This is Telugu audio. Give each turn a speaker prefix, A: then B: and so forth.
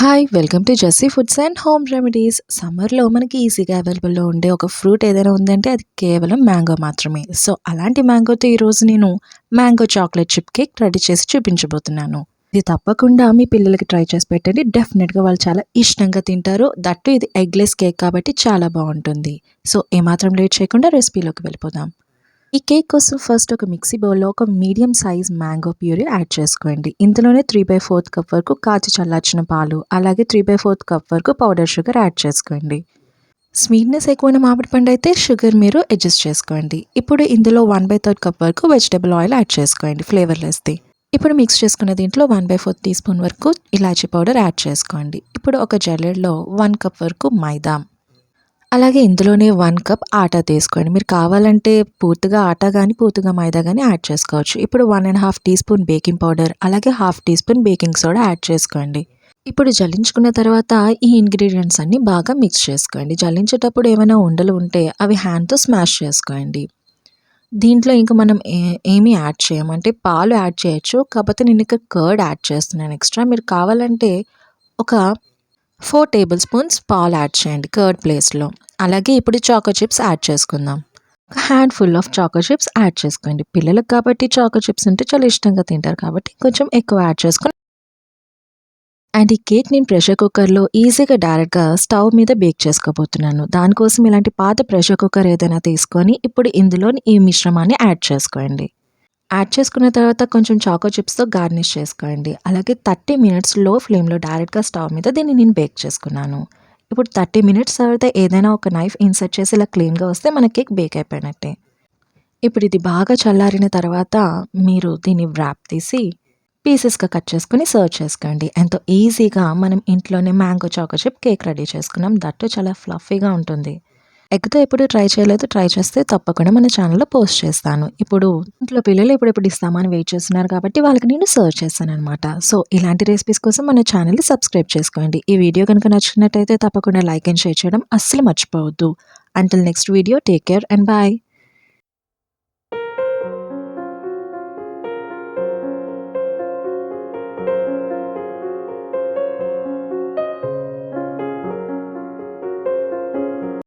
A: Hi welcome to Jassi foods and home remedies సమ్మర్లో మనకి ఈజీగా అవైలబుల్లో ఉండే ఒక ఫ్రూట్ ఏదైనా ఉందంటే అది కేవలం మ్యాంగో మాత్రమే. సో అలాంటి మ్యాంగోతో ఈరోజు నేను mango chocolate chip cake ready చేసి చూపించబోతున్నాను. ఇది తప్పకుండా మీ పిల్లలకి ట్రై చేసి పెట్టండి. డెఫినెట్గా వాళ్ళు చాలా ఇష్టంగా తింటారు. దట్టు ఇది ఎగ్లెస్ కేక్ కాబట్టి చాలా బాగుంటుంది. సో ఏమాత్రం లేట్ చేయకుండా రెసిపీలోకి వెళ్ళిపోదాం. ఈ కేక్ కోసం ఫస్ట్ ఒక మిక్సీ బౌల్లో ఒక medium size mango puree add చేసుకోండి. ఇందులోనే త్రీ బై ఫోర్త్ కప్ వరకు కాచి చల్లార్చిన పాలు అలాగే త్రీ బై ఫోర్త్ కప్ వరకు పౌడర్ షుగర్ యాడ్ చేసుకోండి. స్వీట్నెస్ ఎక్కువైన మామిడి పండు అయితే షుగర్ మీరు అడ్జస్ట్ చేసుకోండి. ఇప్పుడు ఇందులో వన్ బై థర్డ్ కప్ వరకు వెజిటబుల్ ఆయిల్ యాడ్ చేసుకోండి ఫ్లేవర్లెస్ది ఇప్పుడు మిక్స్ చేసుకున్న దీంట్లో one by fourth teaspoon వరకు ఇలాచీ పౌడర్ యాడ్ చేసుకోండి. ఇప్పుడు ఒక జల్లెడ్లో వన్ కప్ వరకు మైదా. అలాగే ఇందులోనే వన్ కప్ ఆటా తీసుకోండి. మీరు కావాలంటే పూర్తిగా ఆటా కానీ పూర్తిగా మైదా కానీ యాడ్ చేసుకోవచ్చు. ఇప్పుడు one and half teaspoon baking powder అలాగే half teaspoon baking soda add చేసుకోండి. ఇప్పుడు జల్లించుకున్న తర్వాత ఈ ఇంగ్రీడియంట్స్ అన్ని బాగా మిక్స్ చేసుకోండి. జల్లించేటప్పుడు ఏమైనా ఉండలు ఉంటే అవి హ్యాండ్తో స్మాష్ చేసుకోండి. దీంట్లో ఇంకా మనం ఏ ఏమీ యాడ్ చేయమంటే పాలు యాడ్ చేయొచ్చు కాకపోతే నేను ఇక్కడ కర్డ్ యాడ్ చేస్తున్నాను ఎక్స్ట్రా. మీరు కావాలంటే ఒక ఫోర్ టేబుల్ స్పూన్స్ పాలు యాడ్ చేయండి కర్డ్ ప్లేస్లో. అలాగే ఇప్పుడు చాకో చిప్స్ యాడ్ చేసుకుందాం. ఒక handful of choco chips add చేసుకోండి. పిల్లలకు కాబట్టి చాకో చిప్స్ ఉంటే చాలా ఇష్టంగా తింటారు కాబట్టి కొంచెం ఎక్కువ యాడ్ చేసుకుని అండ్ ఈ కేక్ నేను ప్రెషర్ కుక్కర్లో ఈజీగా డైరెక్ట్గా స్టవ్ మీద బేక్ చేసుకోబోతున్నాను. దానికోసం ఇలాంటి పాత ప్రెషర్ కుక్కర్ ఏదైనా తీసుకొని ఇప్పుడు ఇందులో ఈ మిశ్రమాన్ని యాడ్ చేసుకోండి. యాడ్ చేసుకున్న తర్వాత కొంచెం చాకో చిప్స్తో గార్నిష్ చేసుకోండి. అలాగే థర్టీ మినిట్స్లో ఫ్లేమ్లో డైరెక్ట్గా స్టవ్ మీద దీన్ని నేను బేక్ చేసుకున్నాను. ఇప్పుడు థర్టీ మినిట్స్ తర్వాత ఏదైనా ఒక నైఫ్ ఇన్సర్ట్ చేసి ఇలా క్లీన్గా వస్తే మన కేక్ బేక్ అయిపోయినట్టే. ఇప్పుడు ఇది బాగా చల్లారిన తర్వాత మీరు దీన్ని వ్రాప్ తీసి పీసెస్గా కట్ చేసుకుని సర్వ్ చేసుకోండి. ఎంతో ఈజీగా మనం ఇంట్లోనే mango choco chip cake ready చేసుకున్నాం. దట్టు చాలా ఫ్లఫీగా ఉంటుంది. ఎగ్తో ఎప్పుడు ట్రై చేయలేదు. ట్రై చేస్తే తప్పకుండా మన ఛానల్లో పోస్ట్ చేస్తాను. ఇప్పుడు ఇంట్లో పిల్లలు ఎప్పుడెప్పుడు ఎప్పుడు ఇస్తామని వెయిట్ చేస్తున్నారు కాబట్టి వాళ్ళకి నేను సర్వ్ చేస్తాను అనమాట సో ఇలాంటి రెసిపీస్ కోసం మన ఛానల్ని సబ్స్క్రైబ్ చేసుకోండి. ఈ వీడియో కనుక నచ్చినట్టయితే తప్పకుండా లైక్ అండ్ షేర్ చేయడం అస్సలు మర్చిపోవద్దు. Until next video take care and bye